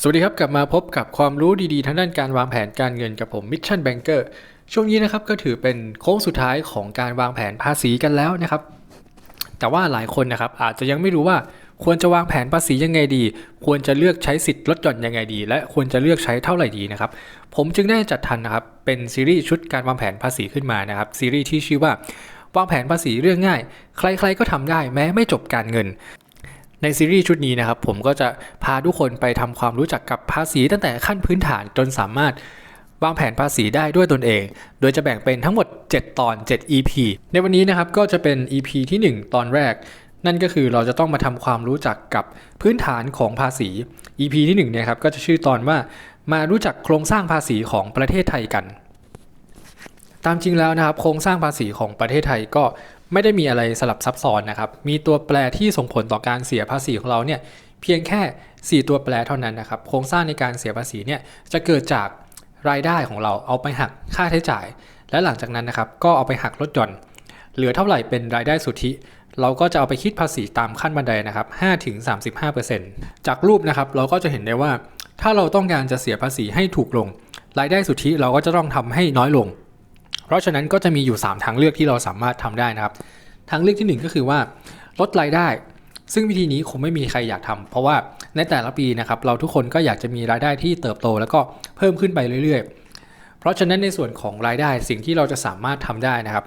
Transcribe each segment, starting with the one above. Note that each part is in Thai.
สวัสดีครับ กลับมาพบกับความรู้ดีๆ ทางด้านการวางแผนการเงินกับผม Mission Banker ช่วงนี้นะครับก็ถือเป็นโค้งสุดท้ายของการวางแผนภาษีกันแล้วนะครับ แต่ว่าหลายคนนะครับอาจจะยังไม่รู้ว่าควรจะวางแผนภาษียังไงดี ควรจะเลือกใช้สิทธิ์ลดหย่อนยังไงดี และควรจะเลือกใช้เท่าไหร่ดีนะครับ ผมจึงได้จัดทันนะครับเป็นซีรีส์ชุดการวางแผนภาษีขึ้นมานะครับซีรีส์ที่ชื่อว่าวางแผนภาษีเรื่องง่าย ใครๆก็ทำได้แม้ไม่จบการเงิน ในซีรีส์ชุดนี้นะครับผมก็จะพาทุกคนไปทำความรู้จักกับภาษีตั้งแต่ขั้นพื้นฐานจนสามารถวางแผนภาษีได้ด้วยตนเอง โดยจะแบ่งเป็นทั้งหมด 7 ตอน 7 EP ในวันนี้นะครับก็จะเป็น EP ที่ 1 ตอนแรก นั่นก็คือเราจะต้องมาทำความรู้จักกับพื้นฐานของภาษี EP ที่1เนี่ยครับก็จะชื่อตอนว่ามารู้จักโครงสร้างภาษีของประเทศไทยกัน ตามจริงแล้วนะครับโครงสร้างภาษีของประเทศไทยก็ ไม่ได้มีอะไรสลับซับซ้อนนะครับ มีตัวแปรที่ส่งผลต่อการเสียภาษีของเราเนี่ยเพียงแค่ 4 ตัวแปรเท่านั้นนะครับ โครงสร้างในการเสียภาษีเนี่ยจะเกิดจากรายได้ของเราเอาไปหักค่าใช้จ่าย และหลังจากนั้นนะครับก็เอาไปหักลดหย่อน เหลือเท่าไหร่เป็นรายได้สุทธิ เราก็จะเอาไปคิดภาษีตามขั้นบันไดนะครับ5-35%จากรูปนะครับเราก็จะเห็นได้ว่า ถ้าเราต้องการจะเสียภาษีให้ถูกลง รายได้สุทธิเราก็จะต้องทำให้น้อยลง เพราะฉะนั้นก็จะมีอยู่ 3 ทางเลือกที่เราสามารถทำได้นะครับ ทางเลือกที่ 1 ก็คือว่าลดรายได้ ซึ่งวิธีนี้คงไม่มีใครอยากทำเพราะว่าในแต่ละปีนะครับเราทุกคนก็อยากจะมีรายได้ที่เติบโต แล้วก็เพิ่มขึ้นไปเรื่อย ๆ เพราะฉะนั้นในส่วนของรายได้สิ่งที่เราจะสามารถทำได้นะครับ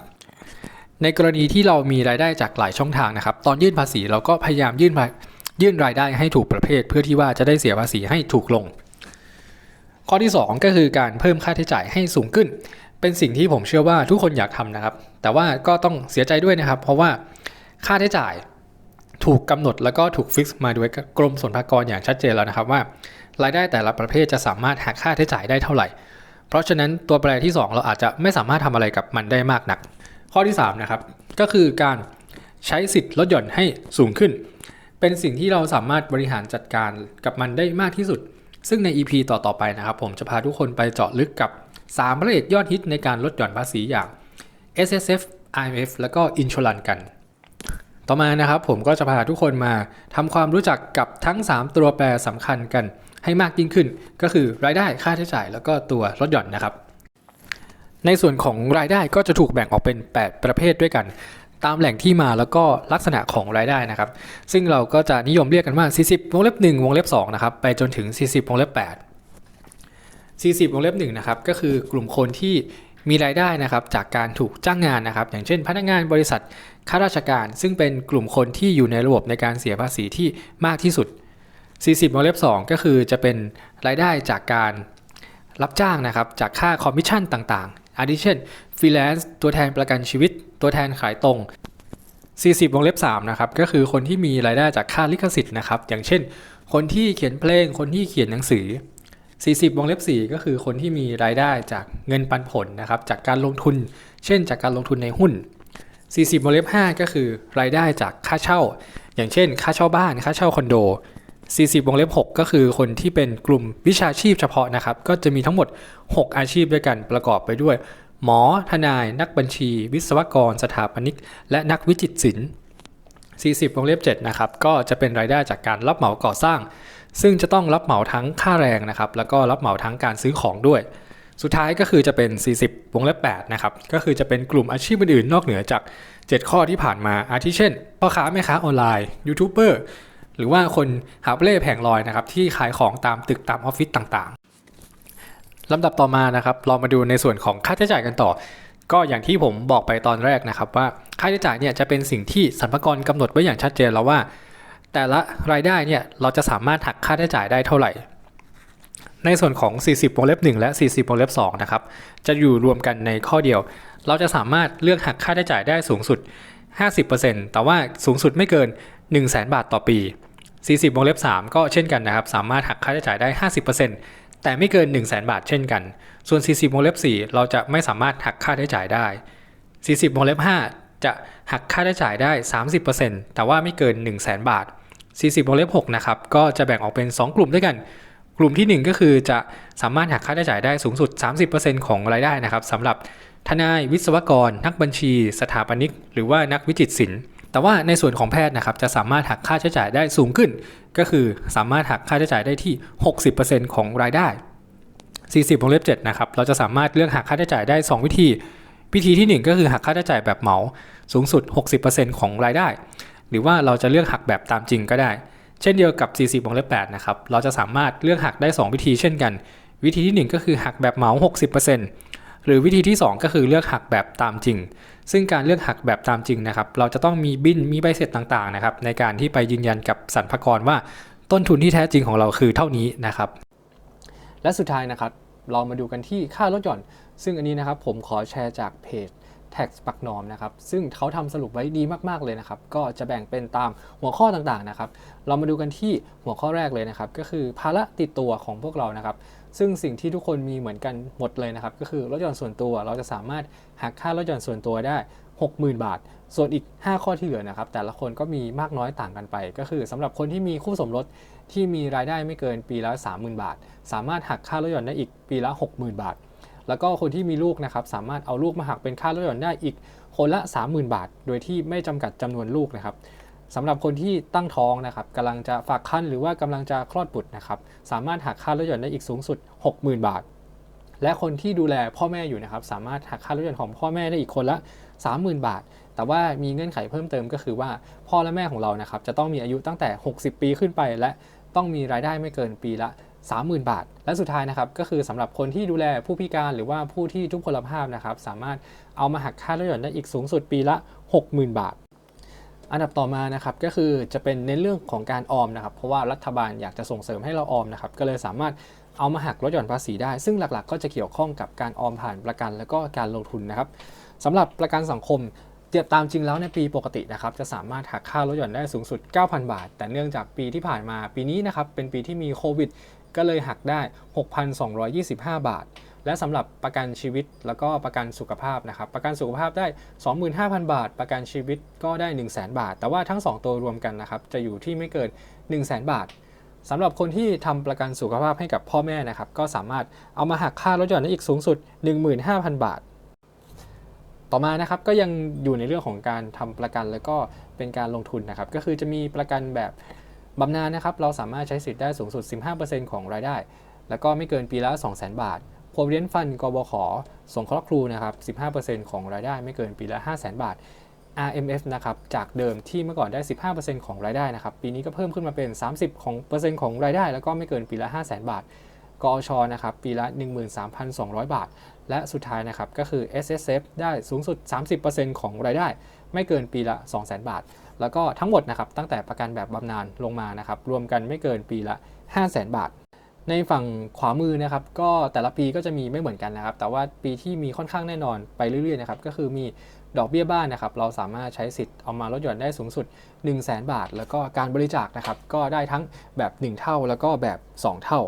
ในกรณีที่เรามีรายได้จากหลายช่องทางนะครับ ตอนยื่นภาษีเราก็พยายามยื่นยยื่นรายได้ให้ถูกประเภท เพื่อที่ว่าจะได้เสียภาษีให้ถูกลง ข้อที่ 2 ก็คือการเพิ่มค่าใช้จ่ายให้สูงขึ้น เป็นสิ่งที่ผมเชื่อว่าทุกคนอยากทำนะครับ แต่ว่าก็ต้องเสียใจด้วยนะครับ เพราะว่าค่าใช้จ่ายถูกกำหนดแล้วก็ถูกฟิกซ์มาโดยกรมสรรพากรอย่างชัดเจนแล้วนะครับว่ารายได้แต่ละประเภทจะสามารถหักค่าใช้จ่ายได้เท่าไหร่ เพราะฉะนั้นตัวแปรที่ 2 เราอาจจะไม่สามารถทำอะไรกับมันได้มากนัก ข้อที่3นะครับก็คือการใช้สิทธิ์ลดหย่อนให้สูงขึ้น เป็นสิ่งที่เราสามารถบริหารจัดการกับมันได้มากที่สุด ซึ่งใน EP ต่อๆไปนะครับ ผมจะพาทุกคนไปเจาะลึกกับ 3พระเอกยอดฮิตในการลดหย่อนภาษีอย่าง S S F I M F แล้วก็ i n s u r a n กัน ต่อมานะครับผมก็จะพาทุกคนมาทำความรู้จักกับทั้ง 3 ตัวแปรสำคัญกันให้มากยิ่งขึ้น ก็คือรายได้ค่าใช้จ่าย แล้วก็ตัวลดหย่อนนะครับ ในส่วนของรายได้ก็จะถูกแบ่งออกเป็น 8 ประเภทด้วยกัน ตามแหล่งที่มาแล้วก็ลักษณะของรายได้นะครับ ซึ่งเราก็จะนิยมเรียกกันว่า 40 วงเล็บ 1 วงเล็บ2นะครับไปจนถึง 40 วงเล็บ 8 40วงเล็บ1นะครับก็คือกลุ่มคนที่มีรายได้นะครับจากการถูกจ้างงานนะครับ อย่างเช่น พนักงานบริษัทข้าราชการ ซึ่งเป็นกลุ่มคนที่อยู่ในระบบในการเสียภาษีที่มากที่สุด 40วงเล็บ2ก็คือจะเป็นรายได้จากการรับจ้างนะครับจากค่าคอมมิชชั่นต่างๆอาทิเช่นฟรีแลนซ์ตัวแทนประกันชีวิต ตัวแทนขายตรง 40 วงเล็บ3นะครับก็คือคนที่มีรายได้จากค่าลิขสิทธิ์นะครับอย่างเช่น คนที่เขียนเพลง คนที่เขียนหนังสือ 40 วงเล็บ 4 ก็คือคนที่มีรายได้จากเงินปันผลนะครับจากการลงทุน เช่น จากการลงทุนในหุ้น 40 วงเล็บ 5 ก็คือรายได้จากค่าเช่า อย่างเช่น ค่าเช่าบ้าน ค่าเช่าคอนโด 40 วงเล็บ 6 ก็คือคนที่เป็นกลุ่มวิชาชีพเฉพาะนะครับ ก็จะมีทั้งหมด 6 อาชีพด้วยกันประกอบไปด้วย หมอ ทนาย นักบัญชี วิศวกร สถาปนิก และนักวิจิตรศิลป์40 วงเล็บ 7 นะครับ ก็จะเป็นรายได้จากการรับเหมาก่อสร้าง ซึ่งจะต้องรับเหมาทั้งค่าแรงนะครับ แล้วก็รับเหมาทั้งการซื้อของด้วย สุดท้ายก็คือจะเป็น 40 วงเล็บ8นะครับ ก็คือจะเป็นกลุ่มอาชีพอื่นๆ นอกเหนือจาก 7 ข้อที่ผ่านมา อาทิเช่น พ่อค้าแม่ค้าออนไลน์ ยูทูบเบอร์ หรือว่าคนหาเล่แผงลอยนะครับ ที่ขายของตามตึกตามออฟฟิศต่างๆ ลำดับต่อมานะครับ เรามาดูในส่วนของค่าใช้จ่ายกันต่อ ก็อย่างที่ผมบอกไปตอนแรกนะครับว่าค่าใช้จ่ายเนี่ยจะเป็นสิ่งที่สรรพากรกำหนดไว้อย่างชัดเจนแล้วว่า แต่ละรายได้เนี่ยเราจะสามารถหักค่าใช้จ่ายได้เท่าไหร่ ในส่วนของ 40วงเล็บ1และ 40วงเล็บ2นะครับจะอยู่รวมกันในข้อเดียว เราจะสามารถเลือกหักค่าใช้จ่ายได้สูงสุด 50%แต่ว่าสูงสุดไม่เกิน 1 0 0 0 0แบาทต่อปี 40วงเล็บ3ก็เช่นกันนะครับ สามารถหักค่าใช้จ่ายได้ 50%แต่ไม่เกิน 1 0 0 0 0แบาทเช่นกัน ส่วน 40วงเล็บ4เราจะไม่สามารถหักค่าใช้จ่ายได้ 40วงเล็บ5จะหักค่าใช้จ่ายได้ 30%แต่ว่าไม่เกิน 1 0 0 0 0แบาท 40วงเล็บ6นะครับก็จะแบ่งออกเป็น 2 กลุ่มด้วยกัน กลุ่มที่ 1 ก็คือจะสามารถหักค่าใช้จ่ายได้สูงสุด 30%ของรายได้นะครับสำหรับทนายวิศวกร นักบัญชี สถาปนิก หรือว่านักวิจิตรศิลป์แต่ว่าในส่วนของแพทย์นะครับจะสามารถหักค่าใช้จ่ายได้สูงขึ้น ก็คือสามารถหักค่าใช้จ่ายได้ที่ 60%ของรายได้ 40วงเล็บ7นะครับเราจะสามารถเลือกหักค่าใช้จ่ายได้ 2 วิธี วิธีที่ 1 ก็คือหักค่าใช้จ่ายแบบเหมาสูงสุด 60%ของรายได้ หรือว่าเราจะเลือกหักแบบตามจริงก็ได้ เช่นเดียวกับ 40วงเล็บ8นะครับ เราจะสามารถเลือกหักได้ 2 วิธีเช่นกัน วิธีที่ 1 ก็คือหักแบบเหมา 60%หรือวิธีที่ 2 ก็คือเลือกหักแบบตามจริง ซึ่งการเลือกหักแบบตามจริงนะครับ เราจะต้องมีบินมีใบเสร็จต่างๆนะครับในการที่ไปยืนยันกับสรรพากรว่าต้นทุนที่แท้จริงของเราคือเท่านี้นะครับ และสุดท้ายนะครับ เรามาดูกันที่ค่าลดหย่อน ซึ่งอันนี้นะครับผมขอแชร์จากเพจ tax ปักนอมนะครับซึ่งเขาทำสรุปไว้ดีมากๆเลยนะครับก็จะแบ่งเป็นตามหัวข้อต่างๆนะครับเรามาดูกันที่หัวข้อแรกเลยนะครับก็คือภาระติดตัวของพวกเรานะครับซึ่งสิ่งที่ทุกคนมีเหมือนกันหมดเลยนะครับก็คือลดหย่อนส่วนตัวเราจะสามารถหักค่าลดหย่อนส่วนตัวได้ 60,000 บาท ส่วนอีก 5 ข้อที่เหลือนะครับแต่ละคนก็มีมากน้อยต่างกันไป ก็คือสำหรับคนที่มีคู่สมรสที่มีรายได้ไม่เกินปีละ30,000 บาท สามารถหักค่าลดหย่อนได้อีกปีละ 60,000 บาท แล้วก็คนที่มีลูกนะครับสามารถเอาลูกมาหักเป็นค่าลดหย่อนได้อีกคนละ 30,000 บาท โดยที่ไม่จำกัดจำนวนลูกนะครับสำหรับคนที่ตั้งท้องนะครับกำลังจะฝากครรภ์หรือว่ากำลังจะคลอดบุตรนะครับสามารถหักค่าลดหย่อนได้อีกสูงสุด 60,000 บาท และคนที่ดูแลพ่อแม่อยู่นะครับสามารถหักค่าลดหย่อนของพ่อแม่ได้อีกคนละ 30,000 บาท แต่ว่ามีเงื่อนไขเพิ่มเติมก็คือว่าพ่อและแม่ของเรานะครับจะต้องมีอายุตั้งแต่ 60 ปีขึ้นไปและต้องมีรายได้ไม่เกินปีละ 30,000 บาท และสุดท้ายนะครับก็คือสำหรับคนที่ดูแลผู้พิการหรือว่าผู้ที่ทุพพลภาพนะครับสามารถเอามาหักค่าลดหย่อนได้อีกสูงสุดปีละ 60,000 บาท อันดับต่อมานะครับก็คือจะเป็นในเรื่องของการออมนะครับเพราะว่ารัฐบาลอยากจะส่งเสริมให้เราออมนะครับก็เลยสามารถเอามาหักลดหย่อนภาษีได้ ซึ่งหลักๆ ก็จะเกี่ยวข้องกับการออมผ่านประกันแล้วก็การลงทุนนะครับสำหรับประกันสังคมเทียบตามจริงแล้วในปีปกตินะครับจะสามารถหักค่าลดหย่อนได้สูงสุด 9,000 บาท แต่เนื่องจากปีที่ผ่านมาปีนี้นะครับเป็นปีที่มีโควิด ก็เลยหักได้ 6,225 บาท และสำหรับประกันชีวิตแล้วก็ประกันสุขภาพนะครับ ประกันสุขภาพได้ 25,000 บาท ประกันชีวิตก็ได้ 1 0 0 0 0แบาท แต่ว่าทั้ง 2 ตัวรวมกันนะครับ จะอยู่ที่ไม่เกิน 1 0 0 0 0แบาทสำหรับคนที่ทำประกันสุขภาพให้กับพ่อแม่นะครับ ก็สามารถเอามาหักค่าลดหย่อนได้อีกสูงสุด 15,000 บาท ต่อมานะครับก็ยังอยู่ในเรื่องของการทำประกันแล้วก็เป็นการลงทุนนะครับ ก็คือจะมีประกันแบบ บำนาญนะครับเราสามารถใช้สิทธิ์ได้สูงสุด 15%ของรายได้ แล้วก็ไม่เกินปีละ 200,000 บาท Provident Fund กบขสงเคราะห์ครูนะครับ 15%ของรายได้ไม่เกินปีละ 500,000 บาท RMF นะครับ จากเดิมที่เมื่อก่อนได้ 15%ของรายได้นะครับ ปีนี้ก็เพิ่มขึ้นมาเป็น 30%ของเปอร์เซ็นต์ของรายได้ แล้วก็ไม่เกินปีละ 500,000 บาท กอชนะครับ ปีละ 13,200 บาท และสุดท้ายนะครับ ก็คือ S S F ได้สูงสุด 30%ของรายได้ ไม่เกินปีละ 200,000 บาท แล้วก็ทั้งหมดนะครับตั้งแต่ประกันแบบบำนาญลงมานะครับรวมกันไม่เกินปีละ 500,000 บาท ในฝั่งขวามือนะครับก็แต่ละปีก็จะมีไม่เหมือนกันนะครับ แต่ว่าปีที่มีค่อนข้างแน่นอนไปเรื่อยๆนะครับก็คือมีดอกเบี้ยบ้านนะครับเราสามารถใช้สิทธิ์เอามาลดหย่อนได้สูงสุด 1 0 0 0 0แบาท แล้วก็การบริจาคนะครับก็ได้ทั้งแบบ 1 เท่าแล้วก็แบบ 2 เท่า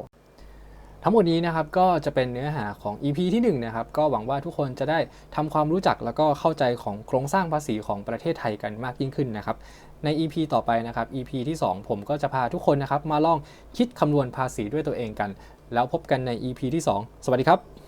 ทั้งหมดนี้นะครับก็จะเป็นเนื้อหาของ EP ที่1นะครับก็หวังว่าทุกคนจะได้ทำความรู้จักแล้วก็เข้าใจของโครงสร้างภาษีของประเทศไทยกันมากยิ่งขึ้นนะครับใน EP ต่อไปนะครับ EP ที่ 2 ผมก็จะพาทุกคนนะครับมาลองคิดคำนวณภาษีด้วยตัวเองกัน แล้วพบกันใน EP ที่ 2 สวัสดีครับ